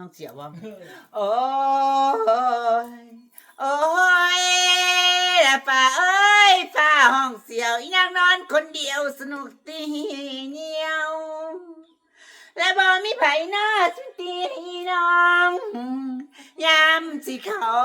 ห้องเสียวว่าเออโอ้ยโอ้ยละฝ่าเอ้ยฝ่าห้องเสียวอีนางนอนคนเดียวสนุกตีเหนียว และบ่มีไผหน้าสิตีน้องยามสิเขา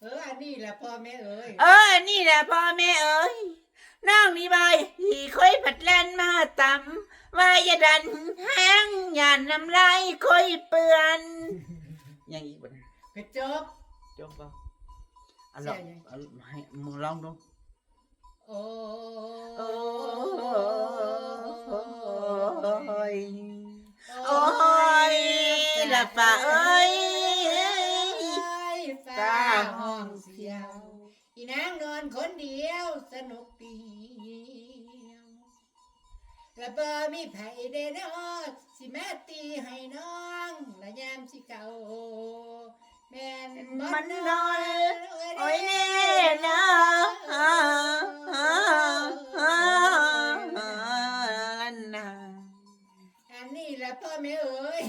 เอออันนี้แหละพ่อแม่เอ้ยเออ นี่แหละพ่อแม่เอ้ยน้องนี่ใบายที่ค่อยผัดแล่นมาตำว่าอย่าดันแห้งอย่าน้ำลายค่อยเปื้อนยังอีกบ่นะกระจก จบป่ะเอาลองใช่ไงเอาให้มึงลองดู โอ้โอ้ย โอ้โอ้ยละป่าเอ้ย ฟ้าห้องเสียวอีนางนอนคนเดียวสนุกดีและบ่มีไผได้นอนสิแม่ตีให้น้องและยามสิเก่าแม่นบ่มันนอนโอ้ยแน่นะลันนาอันนี้แหละพ่อแม่เอ้ย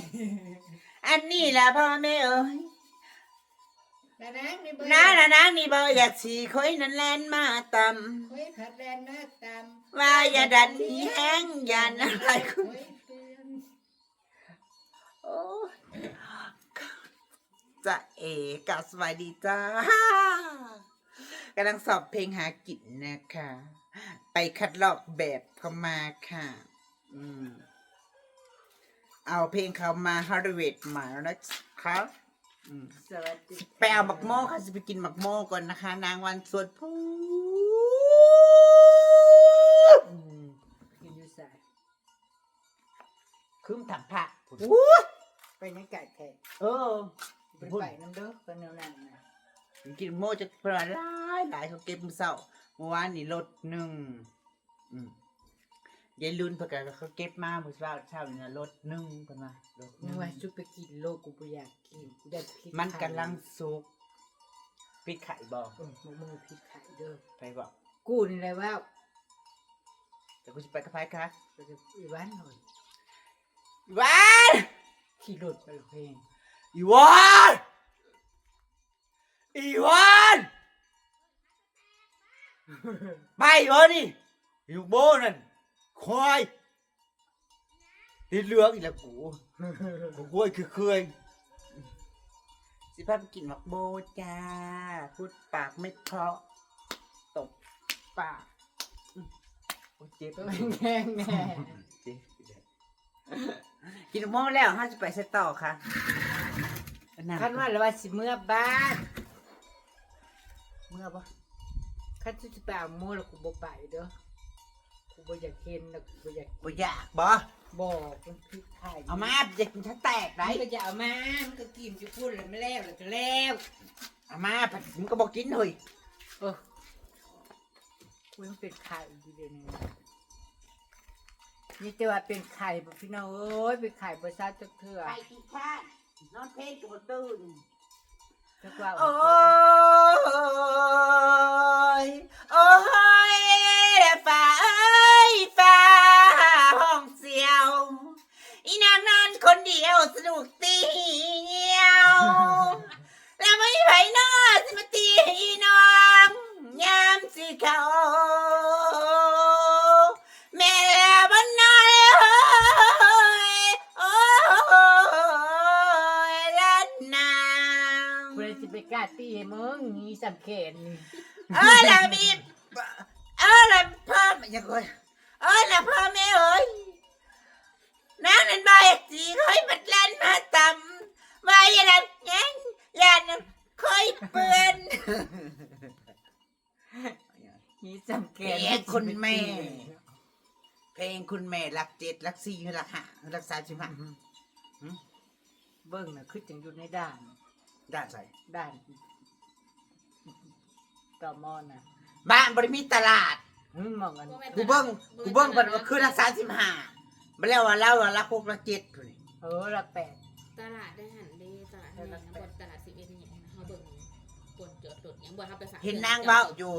อันนี้แหละพ่อแม่เอ้ยและ นี่เบิดน้าละนานี่บ่อยากสีค่อยนั้นแลนมาตำคอยผัดแลนมาตามำว่าอย่าดันหีแห้งอย่าอะไรคุณโอ้ยเตือนโอ้จะเอกับสวัสดีจ้ากำลังสอบเพลงหากินนะคะ ไปคัดลอกแบบเขามาค่ะ อืม เอาเพลงเขามาฮาร์ดเวดมาแล้วนะครับ สวัสดีไปเอาหมักโม่ค่ะจะไปกินหมักโม่ก่อนนะคะ นางวันสวดพูอืมกินอยู่สายคืมถังผ้าไปในไก่แท้เออไปไปน้ำเด้อก็แนวนั้นนะกินโม่จะเปลาหลายหลายเขาเก็บมือเศร้าเมื่อวานนี่ลดหนึ่งอืม ยายลุนเพื่อนเขาเก็บมาเมื่อเช้าเช้านี่นะลดหนึ่งกันมาลดหนึนึ่กงว่าจุไปกินโลกูบ่อยากกินกูได้พริกมันกำลังสุกปิดไข่บอกเออมึงมึงพริกไข่เด้อไปบอกกูนี่แหละว่าแต่กูจะไปกับใครคะไปจะอีวันหน่อยอีวานขี่รถไปเพลงอีวานอีวานไปวะนี่อยู่โบนั่น ควายติดเหลืองอีกแล้วกูกูกล้วยคือเคยสิพาไปกินหมักโบจ้า พูดปากไม่เพราะตบปากอืมโอ้เจ็บก็แง่แง่เจ็บกินหมักโมแล้วห้าจะไปเซตต่อค่ะคันว่าแล้วว่าสิเมื่อบ้านเมื่อปะคันที่จะไปเอาหมูแล้วกูบ่ไปเด้อ กูบ่อยากเห็นแล้วกูบ่อยากบ่อยากบ่บอกมันพริกไข่เอามาอยากกินถ้าแตกไรได้ก็จะเอามามันก็กินจะพูดเลยไม่แล้วแล้วก็แล้วเอามาผัดมึงก็บอกกินเฮ้ยเออกูยังเป็นไข่อยู่เดี๋ยวนี้นี่จะว่าเป็นไข่บ่พี่น้องเอ้ยเป็นไข่บ่ซาจักเทื่อไปกินข้าวนอนเพลงกับบ่ตื่นจักว่าโอ้ยโอ้ย ฝ่าเอ้ยฝ่าห้องเสียว อีนางนอนคนเดียวสนุกตีเงียว แล้วไม่ไผนอสิมาตีอีน้องยามสิเขาแม่บนนอนเลยโอ้ยล้านนาง กูเลยสิไปกล้าตีให้มึงนี่สำเขนนี่เออละมีเออละ พ่ออย่าคอยเออละพ่อแม่เอ้ยนางนั้นใบสีค่อยบัดลันมาตำใบยันแง่งยันค่อยเปื้อนนี่สำเขเพลนงคุณแม่ เพลงคุณแม่รักเจ็ดรักสี่รักห้ารักสามสิบห้าเบิ่งน่ะคือจังอยู่ในด้าน ด้านใส่ด้านต่อมอน่ะบ้านบริมีตลาด หึมองกันกูเบิ้งกูเบิ้งบัดว่าคือรักสามสิบห้ามาแล้วว่าเล่าว่ารักหกรักเจ็ดพุ่นนี่เออละแปดตลาดได้หันเด้ตลาดนี่นะบนตลาดสิบเอ็ดอย่างนะเขาเบิ่งกนจอดรถอย่างบ่ทับไปสั่งเห็นนางเว้าอยู่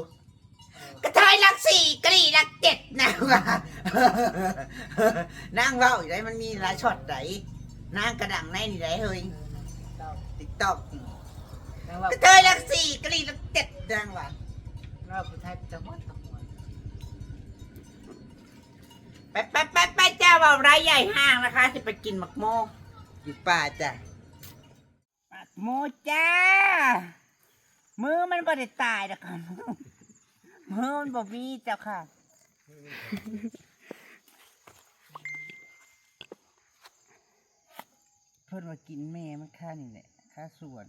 กระเทยรักสี่กะหรี่รักเจ็ดนางว่านางเว้าอยู่ได้มันมีหลายช็อตไหนนางกระดังในนี่ได้เฮ้ยเราติ๊กต็อกแปลว่ากระเทยรักสี่กะหรี่รักเจ็ดนางว่าเราผู้ไทยจะหมดทั้งหมด ไปไปไปไปจ้าเว่าไรใหญ่ห้างนะคะ จะไปกินหมักโมอยู่ป่าจ้ะหมักโมจ้า มือมันบ่ได้ตายนะคะมือมันบ่มีเจ้าค่ะเพิ่นว่ากินแม่มันค่านี่แหละค่าสวน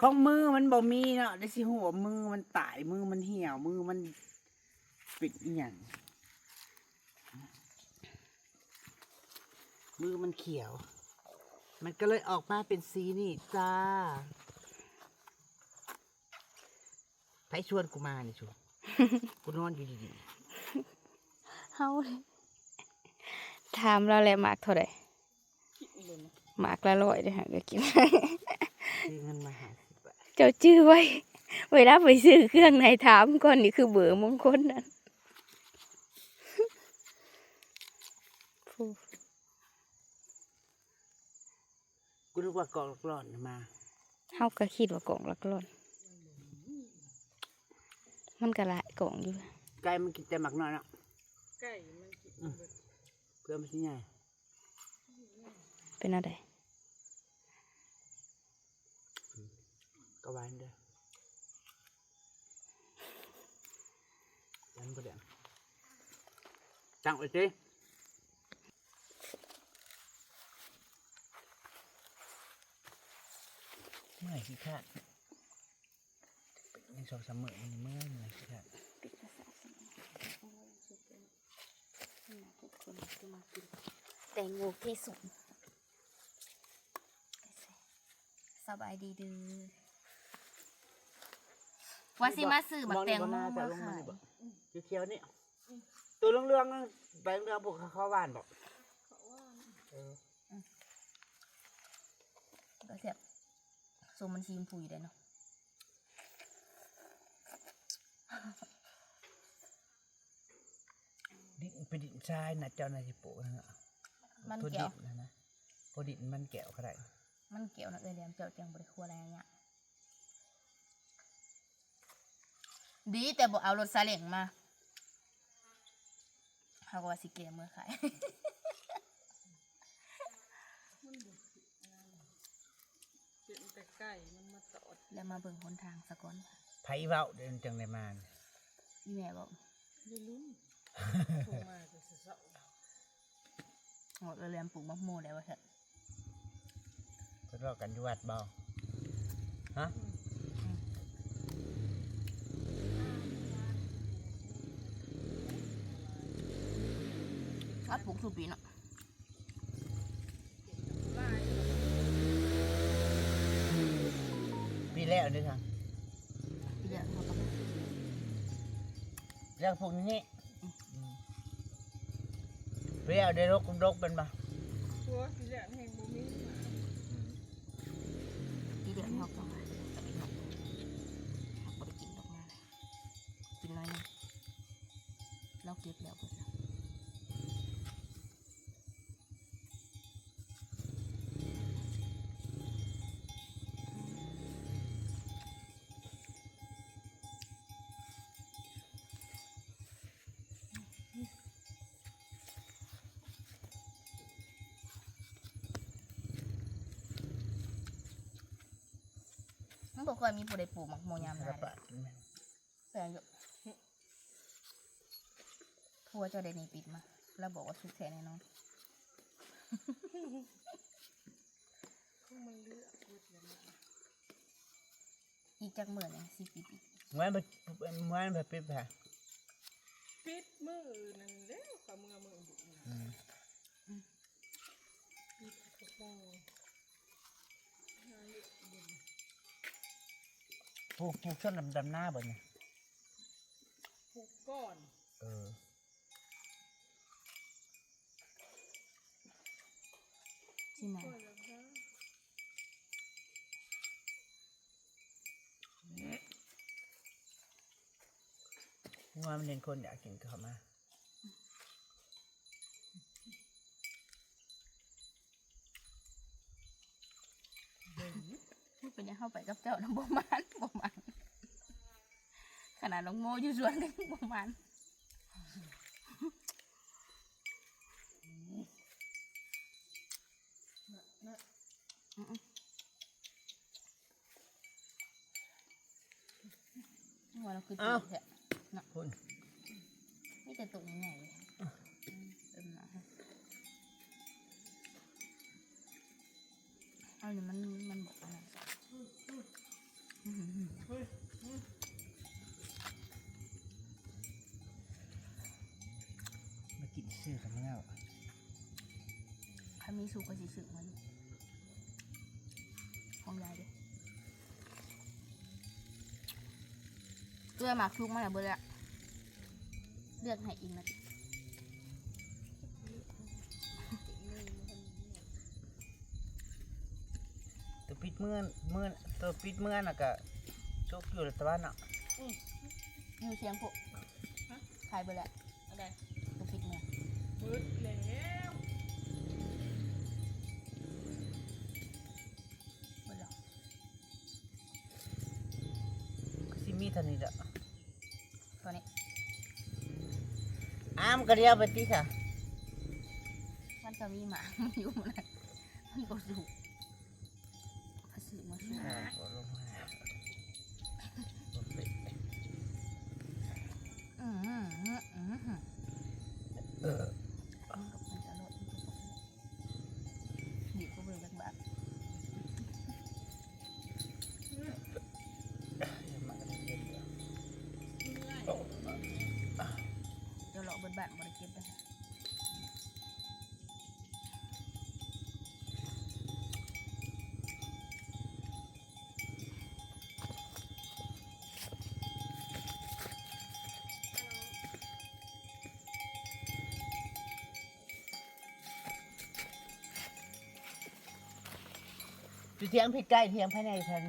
ของมือมันบ่มีเนาะได้สิหัวามือมันตายมือมันเหี่ยวมือมันปิดอหย่างมือมันเขียว มันก็เลยออกมาเป็นสีนี่จ้าไผชวนกูมานี่ชัวกูนอนอยู่ดีเฮาเลยถามเราแหละหมากเท่าไหร่หมากละร้อยเด้อฮะก็กินๆซื้อ เงินมาหาสิบบาทเจ้าชื่อไว้ เวลาไปซื้อเครื่องในถามก่อนนี่คือเบอร์มงคลนั่นผู้กูนึกว่ากองร้อนมาเฮาก็คิดว่ากล่องละกล่อน มันก็หลายกล่องอยู่ไก่มันกินแต่หมักน้อยเนาะไก่มันกินเพื่อมันสิใหญ่เป็นอะไร ก็หวานเด้อยันบ่ได้จังไว้สิเมื่อยขี้ขาดเป็นสองสามมื้อมันเมื่อยเมื่อยขี้ขาดแตงโมที่สุดสบายดีดือ ว่าสิมาซื้อบักแตงโมมองนี่บ่น่าจะมาลงมาขายนี่บ่เขียวๆนี่ตัวเรื่องๆไปเรื่องพวกเขาหวานบอกเออก็เสียบโซมันชีมพูอยู่ได้เนาะดินไปดินทรายนะเจ้านายสิปลูกนะฮะมันตัวเกี่ดิยวนนะนะพอดินมันแก้วก็ได้มันเกี่ยวนะเออเลียมเจ้าเตียงบริครัวอะไรอย่างเงี้ย ดีแต่บอกเอารถซาเล้งมาเขาก็ว่าสิเกมเมื่อขายเป็นแต่ไก่มันมาตอดแล้วมาเบิ่งหนทางสะก่อนไผเว้าเดินจังได้มาเนี่ยอีแม่บอกไม่รู้โทรมาจะเสาหมดเรียมปลูกมะม่วงได้ว่าเถอะเพิ่นเว้ากันอยู่วัดบ่ฮะ ว่าปลูกทุกปีเนาะปีแล้วนี่ทางปีเดียวเขาก็มาเรื่องพวกนี้อืมปีแล้วได้รกรกเป็นบ่หัวที่แหลมแห่งบุมีปีเดียวเขาก็มาแต่อีกหน่อยเขาก็ไปกินดอกมาเลยกินน้อยหนึงเราเก็บแล้ว เพิ่นน่ะมันบอกเคยมีผู้ใดปลูกหมักโมยามกนาระเลปะยแต่อยู่ทัวร์เจ้าเดนี่ปิดมา แล้วบอกว่าสุกแท้แน่นอนอีกจักเหมือนยังสิปิดอีกเหมือนบ่เหมือนแบบปิดแผลปิดมือนั่นแล้วเข ผูกผูกช่วงดำดำหน้าบ่เนี่ยปลูกก่อน เออที่ไหนว่ามันเห็นคนอยากกินเข้ามาเพูดไปยังเข้าไปกับเจ้าน้ำบ่มา งโมอยู่สวนกันบ่มันว่าเราคือจุดแท้คุณไม่แต่ตุ่มใหญ่เลยเต็มหนาเอาเนี่ยมันมันบอกอะไรอื้อหือ มากินชื่อกันแล้ว ถ้ามีสุกก็สิสึกมันของยายเด้เลือหมักชุกมาแล้วเบอร์ละเลือกให้อิงนะตัวปิดเมื่อนเมื่อนตัวปิดเมื่อนน่ะก็ชกอยู่แต่ว่าเนาะอยู่เสียงพวกขายเบอร์ละอะไรตัวฟิตเนี่ยมืดแล้ว อ้ามก็เดียวไปติค่ะ มันจะมีหมามันอยู่มันะมันก็สู อยู่เทียงผิดใกล้เทียงภายในทัน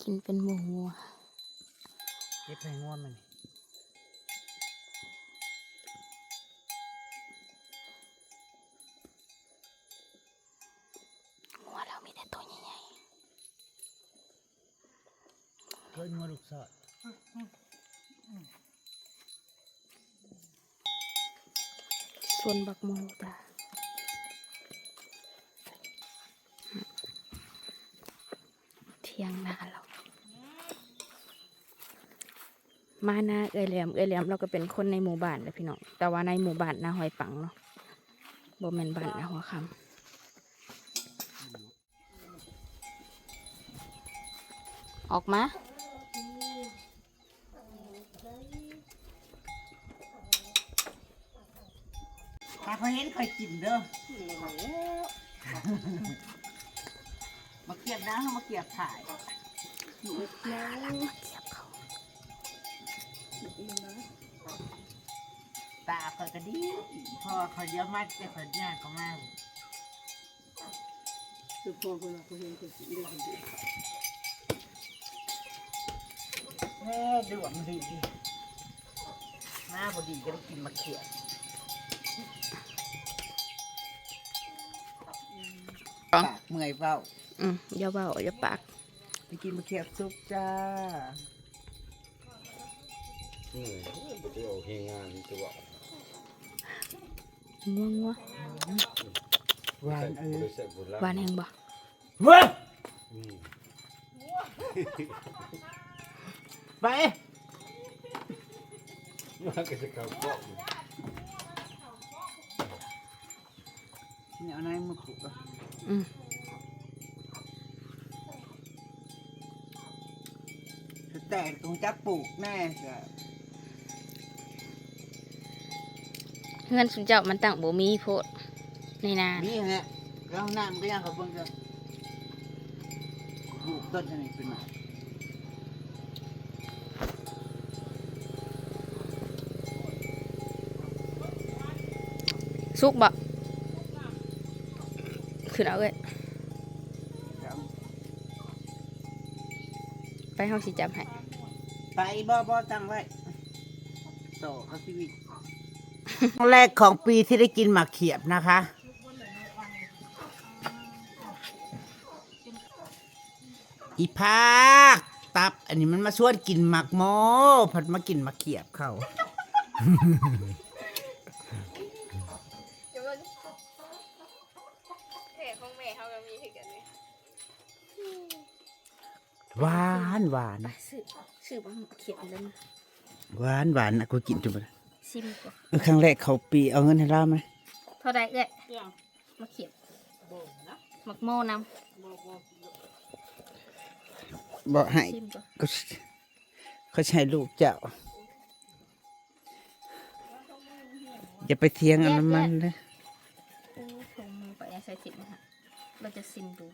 กินเป็นหมูเก็บให้ง่วงมันหั สอดส่วนบักโมจ้ะเที่ยงนาเรามานาเอ้ยแหลมเอ้ยแหลมเราก็เป็นคนในหมู่บ้านแหละพี่น้องแต่ว่าในหมู่บ้านนาหอยปังเนาะบ่แม่นบ้านนาหัวคำออกมา เขาเห็นคอยกินเด้อมาเกียบนะมาเกียบถ่ายเกียบเขาตาคอยก็ดีพอเขาเดียวมัดแต่เขาย่าก็มาคือพอคนเราเห็นคนสิได้คนเดียวแม่ดวงดีมาบดีก็ได้กินมาเขียบปากเมื่อยเบ้าอืมอย่าเบาอย่าปากไปกินมาเขียบซุปจ้าอืมบ่ได้ออกเฮงานตัวงัวงัวหวานเออบ่ได้ใส่บุญละหวานแหงบ่เว้ยอืมไปมันก็จะเข้าเกาะนี่เอาไหนมาขูดอืม แต่ตรงจะปลูกแน่จ้ะเฮือนสุเจ้ามันตั้งบ่มีโพดในนานี่ฮะแล้วห้องน้ำมันก็ยังเขาเบิ่งกันปลูกต้นอะไรเป็นหมาสุกบ่ขึ้นเอาเลยไปเฮาสิจับให้ ไปบ่บ่ตั้งไว้โตเขาชีวิตครั้งแรกของปีที่ได้กินหมากเขียบนะคะ อีภาคตับ อันนี้มันมาชวนกินหมักโมผัดมากินหมักเขียบเขาานหวานไปซื้อซื้อบ่เขียนแล้วมาหวานหวานนะกูกินจนหมดซิมก่อนเออครั้งแรกเขาปีเอาเงินให้เราไหมเท่าใดเอ้ยเรื่องมาเขียนบ่นะมักโม่นำบ่บ่บอกให้ซิมก่อนก็เขาใช้ลูกเจ้า อย่าไปเทียงอันนั้นมันเลยโอ้ถุงมือไปยังใส่สิบนะฮะเราจะซิมดู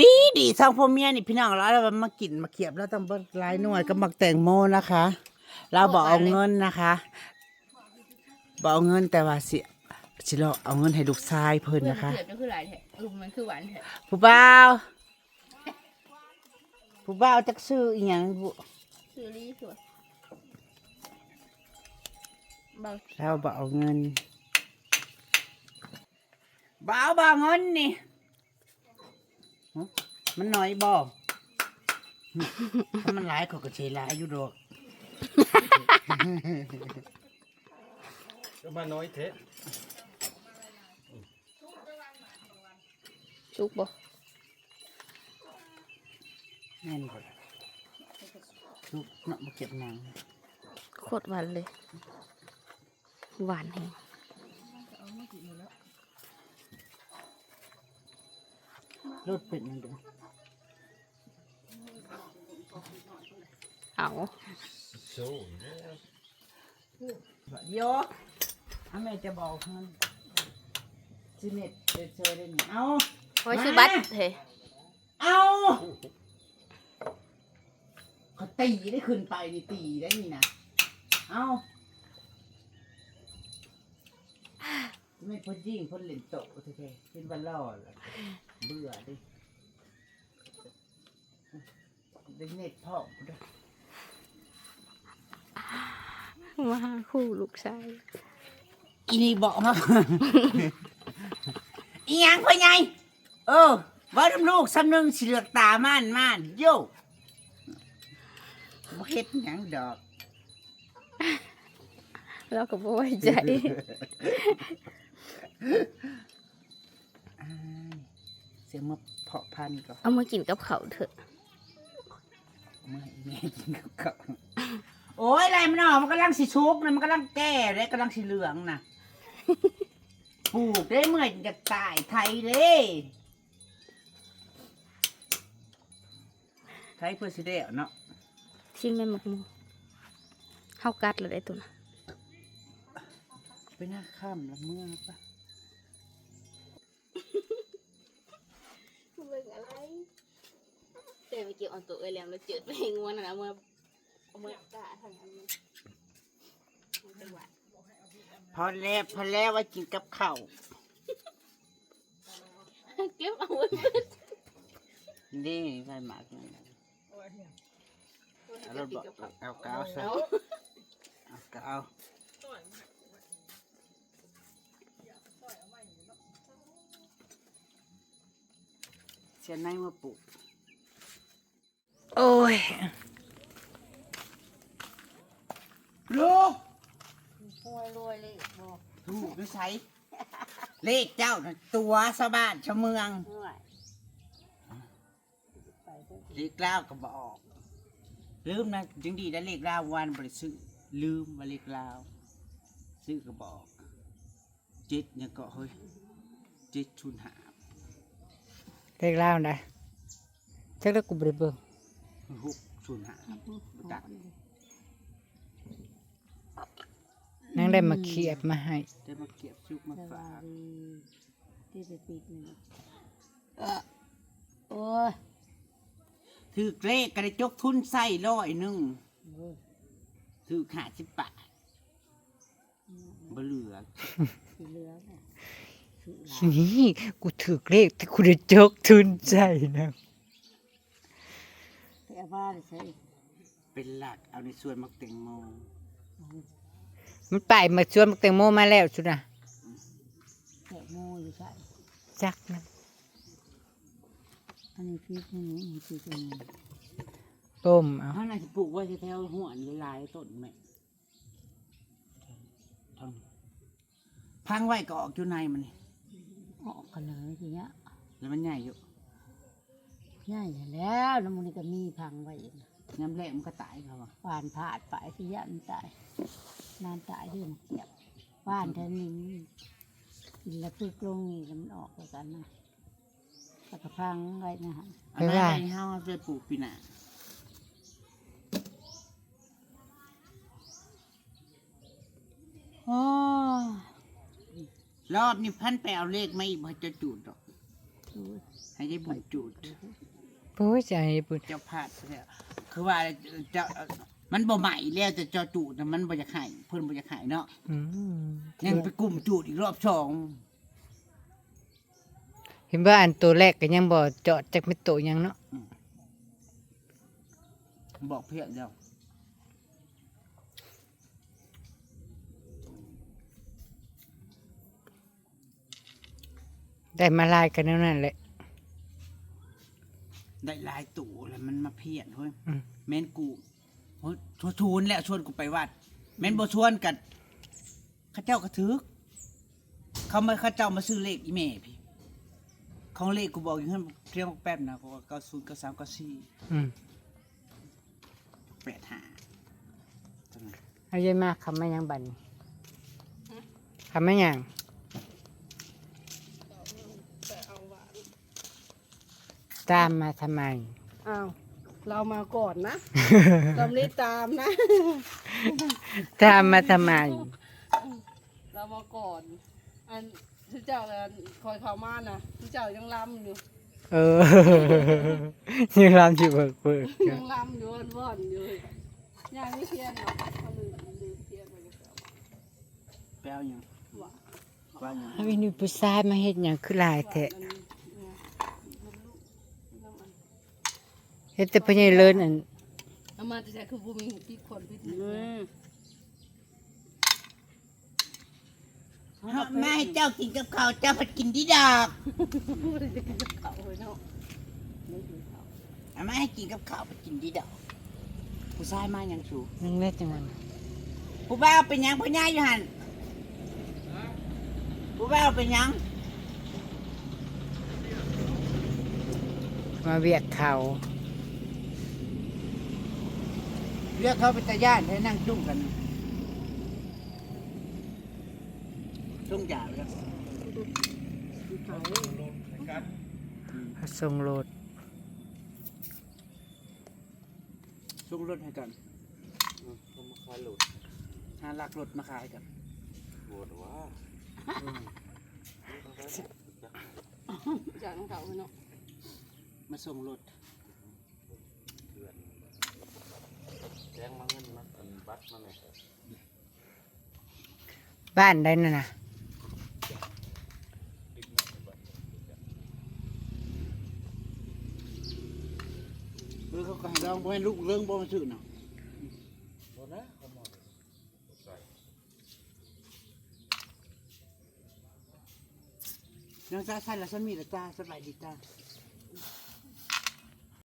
ดีดีสองพ่อเมียนี่พี่น้องเราเรามากินมาเขียบแล้วต้องเบิดหลายหน่วยก็มักแตงโมนะคะ เราบอกเอาเงินนะคะบอกเอาเงินแต่ว่าสิสิเราเอาเงินให้ลูกชายเพิ่นเพื่อนนะคะเขียนก็คือหลายแท้ลุมมันคือหวานแท้ผู้บ่าวผู้บ่าวจักซื้ออีหยังบุคือรีสวยเบาเราบอกเอาเงินบ่าวบ่าวเงินนี่ฮะ มันน้อยบ่ถ้ามันหลายเขาก็ใช้หลายอยู่ดอกก็มาน้อยเทะสุกบ่แม่นบ่ล่ะลูกเนาะมาเก็บหนังโคตรหวานเลย หวานแฮง รถเป็นยังไงเอาโซ่โยอาแม่จะบอกมันจิเน็ตเดเจอได้นี่เอาไว้ซื้อบัตรเฮ้เอาเขาตีได้ขึ้นไปนี่ตีได้นี่นะเอาไม่พ้นยิ่งพ้นเล่นโตะโอเคเป็นวันล่อเลย เบื่อดิได้เน็ตพ่อด้วยมาหาคู่ลูกชายอีนี่บอกมา อีหยังพ่อใหญ่เออว่าน้ำลูกสำนึงสิเลือกตาม่านม่านโย่บ่เฮ็ดหยังดอกเราก็บ่ไว้ใจอ้ายเสียงมาเพาะพันธุ์ก่อนเอามากินกับเขาวเถอะเมื่ออีแม่กินกับเขาวโอ้ยอะไรมันออกมันกำลังสิชุกนะมันกำลังแก่เลยกำลังสิเหลืองนะปลูกได้เมื่อยจะตายไทยเลยไทยเพื่อสิได้เอาเนาะชิมแม่หมกหมูเฮากัดเลยได้ตัวน่ะไปหน้าค่ำละเมื่อปะ เตะไปเกี่ยวเอาตัวเอ้ยแหลมแล้วเจิดไปงวนน่ะมาเอามากะทางอันนี้มันเป็นหวานพอแล้วพอแล้วว่ากินกับข้าวเก็บเอาไว้นี่ใส่หมากนี่เอารถบอกเอากาวใส่เอากาวเชียนในมาปลูก โอ้ยลูกรวยรวยเลยบอกถูกด้วยใช้เลขเจ้าน่ะตัวสะบ้านชาวเมืองรวยเลขเล่าวก็บออกลืมนะจึงดีได้เลขเล่าววันบริสุทธิ์ลืมมาเลขเล่าวซื้อก็บอกเจ็ดเนี่ยก็เฮ้ยเจ็ดชุนหาเด็กเล่านะจักแล้วกูบ่ได้เบิ่ง หกชุนหาบ่ตักนางได้มาเขียบมาให้ ได้มาเก็บซุกมาฝากที่ไปปีกหนึงเออโอ้ยถือเลขกระจกทุนใส่ร้อยหนึงโอ้ยถือขาสิบบาทบ่เหลือสิเหลือบ่สุหลายนี่กูถือเลขที่กูได้จกทุนใจนะไป เอาบ้านใส่เป็นหลักเอาในส่วนมักแตงโมมันไปมาชวนมักแตงโมมาแล้วสุดนะแกะโมอยู่ใส่จักนะอันนี้ปีกนี่นี่ปีกนี่ต้มเอาถ้าน่าจะปลูกไว้แถวๆหัวนี่หลายต้นแม่ทางพังไว้ก็ออกอยู่ในมันนี่ออกกันเลยทีเนี้ยแล้วมันใหญ่อยู่ ง่ายแล้วน้ำมันก็มีพังไว้อีกน้ำแรกมันก็ตายเขาอะหวานผาดไปที่ยะมันตายนานตายที่มันเกียบหวานเท่านี้กินแล้วพึกลงนี่แล้วมันออกแล้วกันนะแล้วก็พังไว้นะฮะอันนั้นให้เฮาจะปลูกปีหน้าโอ้รอบนี้พันไปเอาเลขไม่พอจะจูดหรอกให้ได้บุญจูด โอ้ยใจบุญเจ้าพลาดไปแล้วคือว่าเจ้ามันบ่ใหม่แล้วแต่เจ้าจูดน่ะมันบ่อยากให้เพิ่นบ่อยากให้เนาะอืมยังไปกลุ่มจูดอีกรอบสองเห็นว่าอันตัวแรกก็ยังบ่เจาะจักไม่โตหยังเนาะบอกเพื่อนเดียวได้มาลายกันแล้วนั่นแหละ ได้หลายตู่แล้วมันมาเพี้ยนเฮ้ยอืม แม่นกูโอ้ยชวนชวนแล้วชวนกูไปวัด แม่นบ่ชวนกันเข้าเจ้ากระทึก เขามาเข้าเจ้ามาซื้อเลขอีเมพี่ของเลขกูบอกอยู่ให้เตรียมแป๊บนะเพราะว่าเก้าศูนย์เก้าสามเก้าสี่อืมแปดห้าจังไงเอาเยอะมากคำไม่ยังบัดนคำไม่ยัง ตามมาทำไม อ้าวเรามาก่อนนะเราไม่ได้ตามนะ ตามมาทำไม เรามาก่อน อันที่เจ้าเลยคอยเขามานะที่เจ้ายังลำอยู่ เออ ยังรำอยู่เบิกเบิกอยู่ยังลำอยู่ว่อนๆอยู่ยังไม่เทียนหรอกเขาลืมลืมเทียนไปแล้วแปลวยังว่าว่ายัง เอาวินี่ผู้ชายมาเฮ็ดหยังคือหลายแท้อันนี้เนี่ยน้ำมัน เฮ็ดแต่พญายเลินอันน้ำมันจะใช้คือบุมีพี่คนพี่หนึ่งแม่ให้เจ้ากินกับข้าวเจ้าผัดกินดีดอกพูดจะกินกับเขาเลยเนาะไม่กินเขาเอาแม่ให้กินกับข้าวผัดกินดีดอกผู้ชายมายังสูนึงเล็ดจังมันผู้บ่าวเป็นหยังพ่อใหญ่อยู่หันผู้บ่าวเป็นหยังมาเวียกเขา เรียกเขาเป็นตาญาติให้นั่งจุ้งกันจุ้งจ่าเลยพระทรงโลดจุ้งรถให้กันเขามาขายหลุดหาลักรถมาขายกันปวดว่าจากน้องเขาเลยเนาะมาส่งรถ เดือน แจ้งมาเงินมาอันบัตรมาไงบ้านได้นั่นน่ะเออเขาก็ให้ลองบ่ให้ลูกเรื่องบ่มาซื้อนาะนะเขาหมดยังจ้าใส่ละฉันมีละจ้าสบายดีจ้า